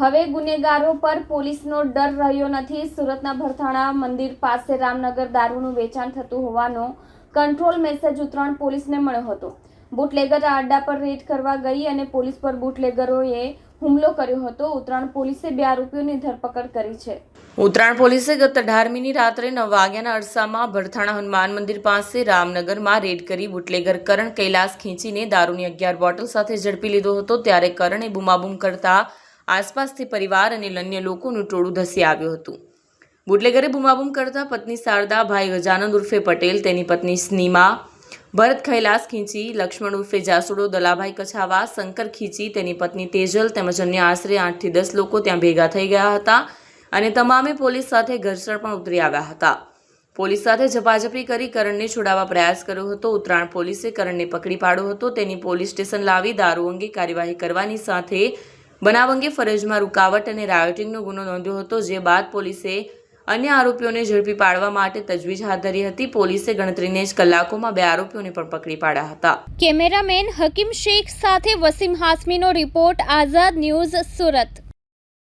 હવે ગુનેગારો પર પોલીસનો ડર રહ્યો નથી. સુરતના ભરથાણા મંદિર પાસે રામનગર દારૂનું વેચાણ થતું હોવાનો કંટ્રોલ મેસેજ ઉત્તરાયણ પોલીસને મળ્યો હતો. બુટલેગર આ અડ્ડા પર રેડ કરવા ગઈ અને પોલીસ પર બુટલેગરોએ હુમલો કર્યો હતો. ઉત્તરાયણ પોલીસે બે આરોપીઓની ધરપકડ કરી છે. ઉત્તરાયણ પોલીસે ગત અઢારમીની રાત્રે નવ વાગ્યાના અરસામાં ભરથાણા હનુમાન મંદિર પાસે રામનગરમાં રેડ કરી બુટલેગર કરણ કૈલાસ ખીંચીને દારૂની અગિયાર બોટલ સાથે ઝડપી લીધો હતો. ત્યારે કરણે બૂમાબૂમ કરતા આસપાસથી પરિવાર અને અન્ય લોકોનું ટોળું ધસી આવ્યું હતું. બુટલેગરે બૂમાબૂમ કરતા પત્ની શારદા, ભાઈ ગજાનંદ ઉર્ફે પટેલ, તેની પત્ની સ્નીમા, ભરત ખૈલાસ ખીંચી, લક્ષ્મણ ઉર્ફે જાસુડો દલાભાઈ કછાવા, શંકર ખીંચી, તેની પત્ની તેજલ તેમજ અન્ય આશરે આઠથી દસ લોકો ત્યાં ભેગા થઈ ગયા હતા અને તમામે પોલીસ સાથે ઘર્ષણ પણ ઉતરી આવ્યા હતા. પોલીસ સાથે ઝપાઝપી કરી કરણને છોડાવવા પ્રયાસ કર્યો હતો. ઉત્તરાયણ પોલીસે કરણને પકડી પાડ્યો હતો. તેની પોલીસ સ્ટેશન લાવી દારૂ અંગે કાર્યવાહી કરવાની સાથે બનાવ અંગે ફરજમાં રૂકાવટ અને રાયોટિંગનો ગુનો નોંધ્યો હતો, જે બાદ પોલીસે અન્ય આરોપીઓને ઝડપી પાડવા માટે તજવીજ હાથ ધરી હતી. પોલીસે ગણતરીને જ કલાકોમાં બે આરોપીઓને પણ પકડી પાડ્યા હતા. કેમેરામેન હકીમ શેખ સાથે વસીમ હાસમીનો રિપોર્ટ, આઝાદ ન્યૂઝ સુરત.